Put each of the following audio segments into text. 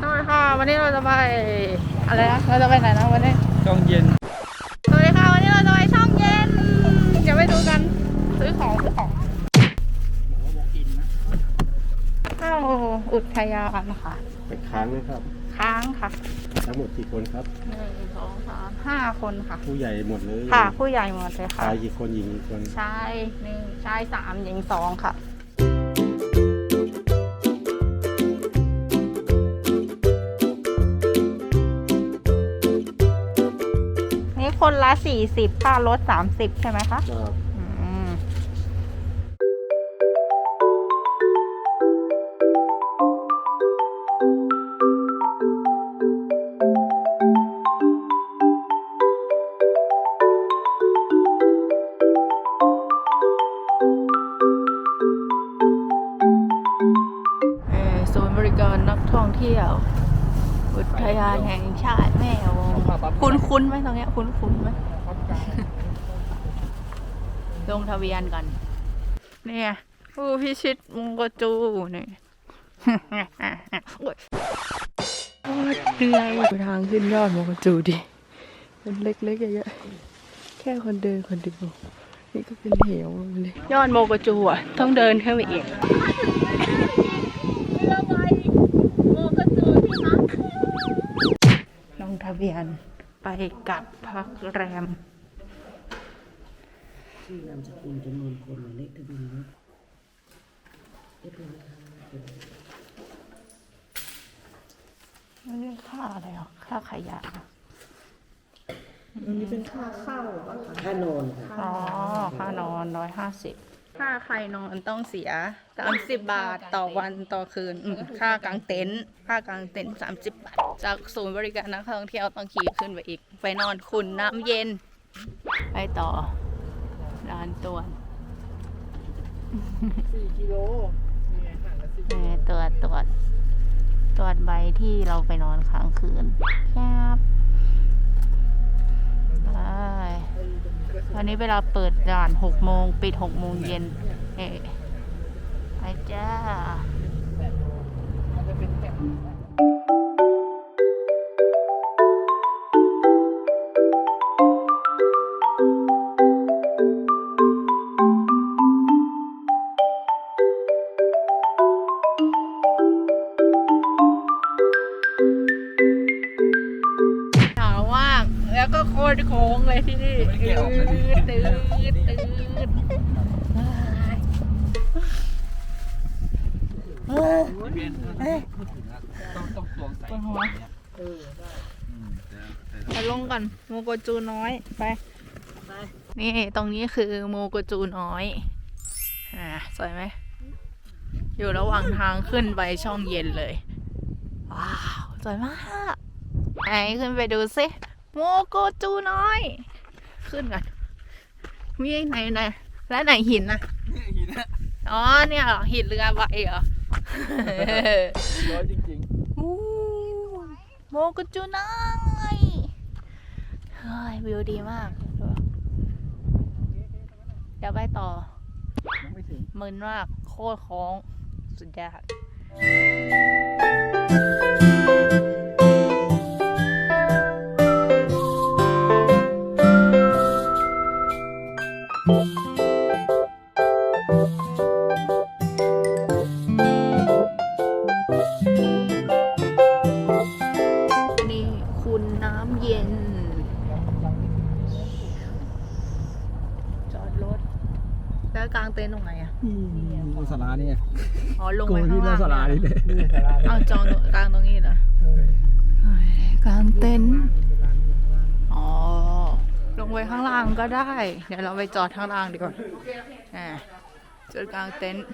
สวัสดีค่ะ วันนี้เราจะไปอะไรนะ เราจะไปไหนนะวันนี้ ช่องเย็น สวัสดีค่ะ วันนี้เราจะไปช่องเย็น เดี๋ยวไปดูกัน ซื้อของซื้อของเข้าอุทยานค่ะไปค้างนะครับ ค้างค่ะ ทั้งหมดกี่คนครับหนึ่งสองสามห้าคนค่ะ ผู้ใหญ่หมดเลยค่ะ ผู้ใหญ่หมดเลยค่ะ ชายกี่คนหญิงกี่คน ชายหนึ่งชายสามหญิงสองค่ะ คนละสี่สิบค่ารถสามสิบใช่ไหมคะก็อืม อุทยานแห่งชาติแม่วงคุ้นคุ้นๆไหมตรงเนี้ยคุ้นคุ้นๆไหมลงทะเบียนกัน เนี่ยผู้พิชิตมงกจูนี่โอ๊ยโอ๊ยเหนื่อยไปทางขึ้นยอดมงกจูดิมันเล็กๆเยอะๆแค่คนเดินคนเดียวนี่ก็เป็นเหวเลยยอดโมกจูอะ ต้องเดินขึ้นไปอีกลง ทะเบียนไปกลับพักแรม ชื่อนามสกุลจำนวนคนหมายเลขทะเบียนรถเรียบร้อยค่ะไม่ได้ค่าอะไรหรอค่าขยะเหรอค่านอนค่ะ อ๋อ ค่านอนร้อยห้าสิบ ค่าใครนอนต้องเสียสามสิบบาทต่อวันต่อคืนอืมค่ากางเต็นท์ค่ากางเต็นท์สามสิบบาท จากศูนย์บริการนักท่องเที่ยวต้องขี่ขึ้นไปอีก ไปนอนคุณน้ำเย็น ไปต่อร้านตวนสี่กิโลนี่ไงห่างกันสี่นี่ตรวจตรวจตรวจใบที่เราไปนอนค้างคืนครับไป วันนี้เวลาเปิดด่านหกโมงปิดหกโมงเย็นเอ๊ะไปจ้า ก็โคตรโค้งเลยที่นี่ตืดตืดตืดเฮ้ยทะเบียนเอ้ยพูดถึงอะต้องต้องตวงใส่ปวดหัวเออได้อืมแต่แต่ไปลงก่อนโมโกจูน้อยไปนี่ตรงนี้คือโมโกจูน้อยอ่าสวยไหมอยู่ระหว่างทางขึ้นไปช่องเย็นเลย ว้าว สวยมาก ไหนขึ้นไปดูสิ โมโกจูน้อย ขึ้นกันมีไหนไหนและไหนหินนะนี่หินอะอ๋อเนี่ยเหรอหินเรือใบเหรอ ร้อยจริงอู้โมกุจูนายเฮ้ยวิวดีมากเดี๋ยวไปต่อๆยังไม่ถึง มึนมาก โคตรโค้ง สุดยอด ลงไปข้างล่างนี่เลยเอาจองตรงกลางตรงนี้เหรอเฮ้ยกลางเต็นท์อ๋อลงไปข้างล่างก็ได้ เดี๋ยวเราไปจอดข้างล่างดีกว่าอ่าจุดกลางเต็นท์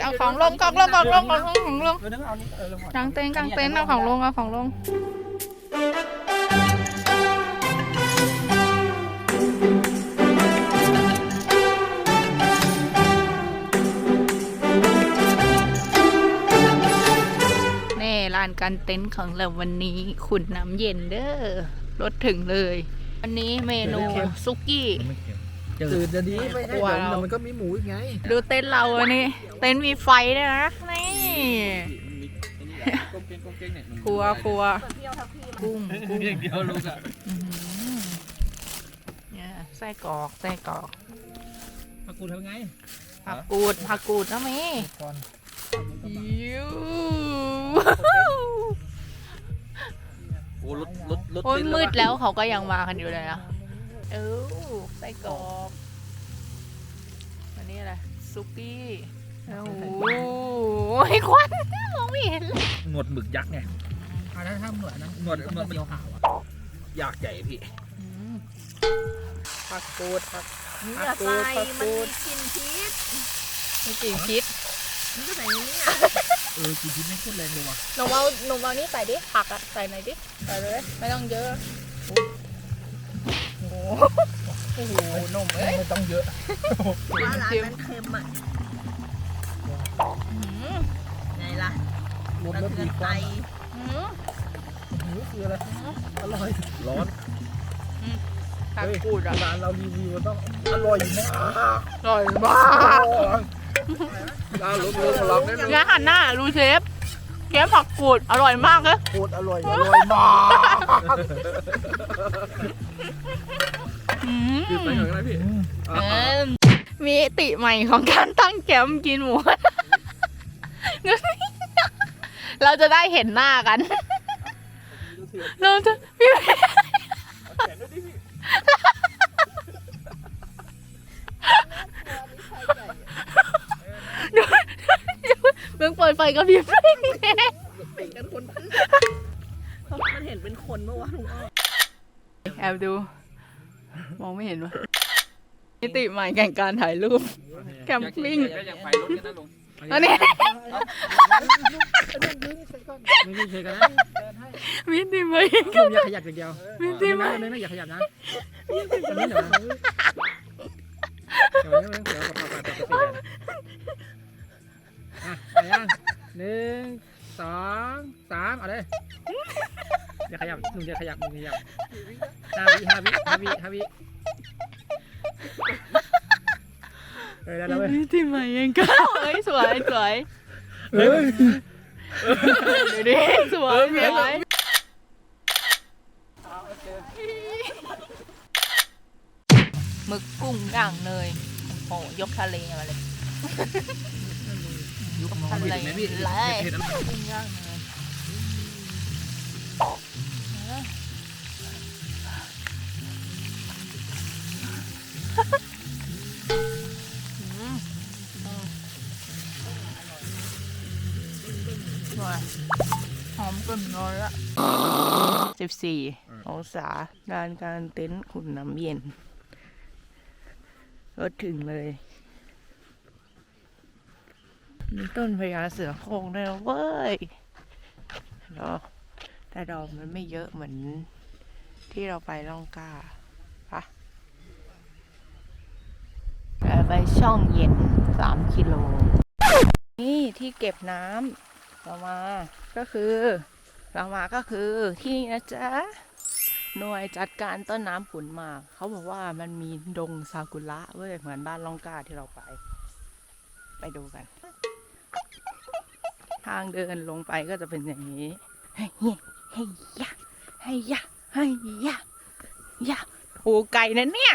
เอาของลงของลงของลงของลงของลงเออนึกเอานี่เออลงมากางเต็นท์กางเต็นท์เอาของลงเอาของลง นี่ลานการเต็นท์ของเราวันนี้ขุนน้ำเย็นเด้อรถถึงเลยอันนี้เมนูซุกี้ตื่น จะดีไม่ให้กลัวผมเรา แต่มันก็มีหมูอีกไงดูเต็นท์เราอันนี้ เต็นท์มีไฟด้วยนะนี่ก้มเก่งก้มเก่งเนี่ยครัวครัวกุ้งกุ้งอย่างเดียวลูกอะอื้อหือเนี่ยไส้กรอกไส้กรอกมากูทำไงผักกูดผักกูดนะเมก่อนยูโอ้รถรถรถโอ้ยมืดแล้วเขาก็ยังมากันอยู่เลยนะ เออไส้กรอกอันนี้อะไรซุกี้โอ้โหควันมองไม่เห็นเลยหนวดหมึกยักษ์ไงอ่าถ้าทำหนวดนะหนวดหนวดมันขาวอะอยากใหญ่พี่อืมผักกูดผักนี่ผัอะกใส่กูดผักมันกูมีดกลิ่นพีชนี่กี่คิดมันก็ใส่ในนี้เออกินชิ้นไม่โคตรแรงเลยว่ะหนูเอาหนูเอานี่ใส่ดิผักอะใส่หน่อยดิใส่เลยไม่ต้องเยอะ โอ้โหโอ้โหหนุ่มเอ้ยไม่ต้องเยอะว่าร้านนั้นเค็มอะอืมไงล่ะรถสะรถเทือดีนกใจว่าอืมหิวคืออะไรอร่อยร้อนผักกูดอะร้านเรารีวิวต้องอร่อยมากอร่อยมากร้านรถรถของเราเนี่ยงั้นหันหน้าดูเชฟเชฟผักกูดอร่อยมากเลยโคตรอร่อยอร่อยมาก อืมหยุดไปก่อนนะพี่เออมีมิติใหม่ของการตั้งแคมป์กินหมูดูสิเราจะได้เห็นหน้ากันเราจะพี่ดูเบิ่งเปิดไฟกระพริบด้วยเป็นกันคนพันมันเห็นเป็นคนเมื่อวานลุงอ้อแอบดู มองไม่เห็นวะมิติใหม่แก่งการถ่ายรูป แคมปิ้งอยากไปรถกันนะลุงอันนี้ไม่มีเชกันนะมิติใหม่ลุงอย่าขยับอย่างเดียวมิติใหม่ไม่ไม่อย่าขยับนะตอนนี้เดี๋ยวนะเดี๋ยวนี้เดี๋ยวกับปากปากปกติอะไปยังหนึ่งสองสามเอาเลย อย่าขยับลุงอย่าขยับลุงอย่าขยับห้าวิห้าวิห้าวิห้าวิเออได้แล้วเว้ยมิติใหม่ยังก้าวเอ้ยสวยสวยเฮ้ยดูดิสวยสวยหมึกกุ้งย่างเนยโอ้โหยกทะเลมาเลยยุคมองไม่เห็นไหมพี่เลยเห็นแล้วกุ้งย่างเนย หอมกลิ่นน้อยละสิบสี่องศาลานกลารเต็นท์ขุนน้ำเย็น รถถึงเลย มีต้นพญาเสือโคร่งด้วยนะเว้ยดอกแต่ดอกมันไม่เยอะเหมือนที่เราไปล่องกล้าปะแต่ ไปช่องเย็นสามกิโล นี่ที่เก็บน้ำเรามาก็คือเรามาก็คือที่นี่นะจ๊ะหน่วยจัดการต้นน้ำขุนมาก เขาบอกว่ามันมีดงซากุระเว้ยเหมือนบ้านล่องกาที่เราไป ไปดูกัน ทางเดินลงไปก็จะเป็นอย่างนี้เฮ้ยเฮ้ยยะเฮ้ยยะเฮ้ยยะยะ โอ้ไก่นะเนี่ย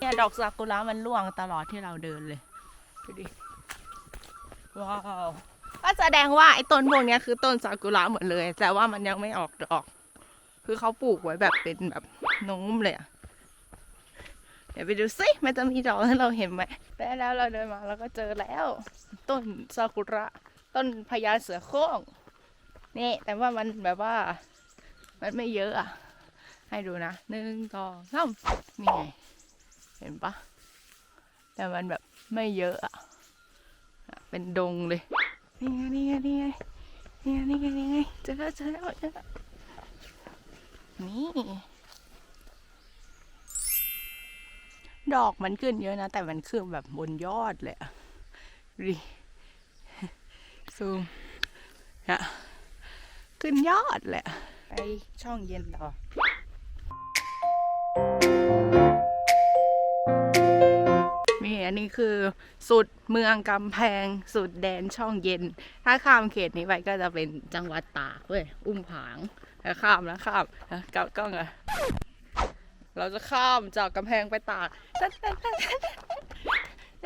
เนี่ยดอกซากุระมันร่วงตลอดที่เราเดินเลยดูดิว้าวก็แสดงว่าไอ้ต้นพวกนี้คือต้นซากุระหมดเลย แต่ว่ามันยังไม่ออกดอก คือเขาปลูกไว้แบบเป็นแบบโน้มเลยอะเดี๋ยวไปดูสิมันจะมีดอกให้เราเห็นไหมแต่แล้วเราเดินมาเราก็เจอแล้ว ต้นซากุระ ต้นพญาเสือโคร่งนี่แต่ว่ามันแบบว่า มันไม่เยอะอะ ให้ดูนะหนึ่งสองสามนี่ไง เห็นปะแต่มันแบบไม่เยอะอะเป็นดงเลย นี่ไงนี่ไงนี่ไงนี่ไงนี่ไงนี่ไงเจอแล้วเจอแล้วเจอแล้วนี่ดอกมันขึ้นเยอะนะ แต่มันขึ้นแบบบนยอดเลยอะดูดิซูมอะขึ้นยอดแหละไปช่องเย็นต่อ นี้คือสุดเมืองกำแพง สุดแดนช่องเย็น ถ้าข้ามเขตนี้ไปก็จะเป็นจังหวัดตากเว้ยอุ้มผางแล้วข้ามแล้วข้ามกลับกล้องอะเราจะข้ามจากกำแพงไปตาก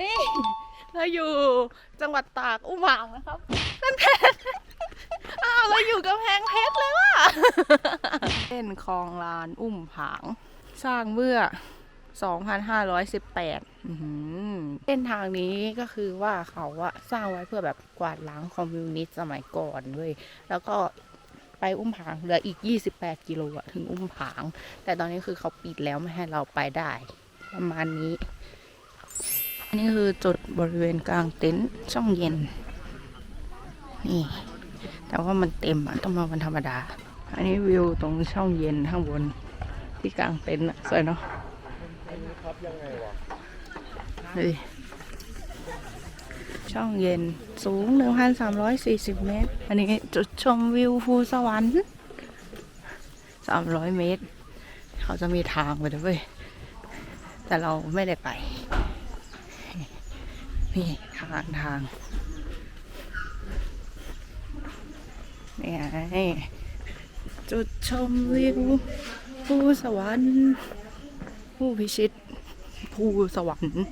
นี่เราอยู่จังหวัดตากอุ้มผางนะครับนั่นแพงอ้าวเราอยู่กำแพงเพชรเลยว่ะเส้นคลองลานอุ้มผาง สร้างเมื่อ 2,518อื้อหือเส้นทางนี้ก็คือว่าเขาอะสร้างไว้เพื่อแบบกวาดล้างคอมมิวนิสต์สมัยก่อนเว้ยแล้วก็ไปอุ้มผางเหลืออีก 28 กิโลอะถึงอุ้มผาง แต่ตอนนี้คือเขาปิดแล้วไม่ให้เราไปได้ ประมาณนี้ อันนี้คือจุดบริเวณกลางเต็นท์ช่องเย็น นี่ แต่ว่ามันเต็มอะต้องมาวันธรรมดา อันนี้วิวตรงช่องเย็นข้างบนที่กลางเต็นท์อะสวยเนาะ ดูดิช่องเย็นสูง 1,340 เมตร อันนี้จุดชมวิวภูสวรรค์ 300 เมตร เขาจะมีทางไปด้วยเวยแต่เราไม่ได้ไป นี่ทางทางนี่ไงจุดชมวิวภูสวรรค์ ผู้พิชิต ภูสวรรค์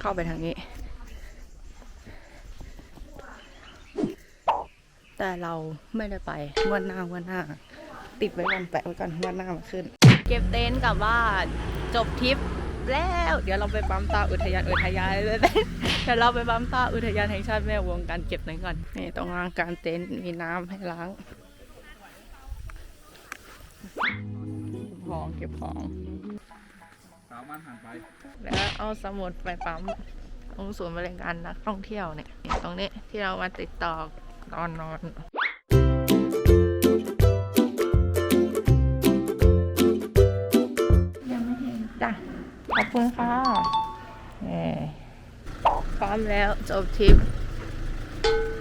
เข้าไปทางนี้ แต่เราไม่ได้ไปวันหน้าวันหน้า ติดไว้วันแปะไว้ก่อนวันหน้ามาขึ้น เก็บเต็นท์กลับบ้านจบทริปแล้ว เดี๋ยวเราไปปั๊มตาอุทยานอุทยานเลยเดี๋ยวเราไปปั๊มตาอุทยานแห่งชาติแม่วงการเก็บเต็นท์ก่อนนี่ตรงกลางการเต็นท์มีน้ำให้ล้างของเก็บของ สามวันผ่านไป แล้วเอาสมุดไปปั๊มตรงศูนย์บริการนักท่องเที่ยวเนี่ย ตรงนี้ที่เรามาติดต่อตอนนอนจ้ะขอบคุณค่ะเอ่พร้อมแล้วจบทริป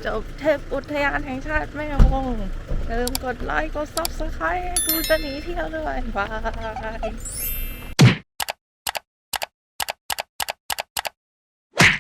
จบเทปอุทยานแห่งชาติแม่วงอย่าลืมกดไลค์ กดซับสไครต์ให้กูจะหนีเที่ยวด้วยบาย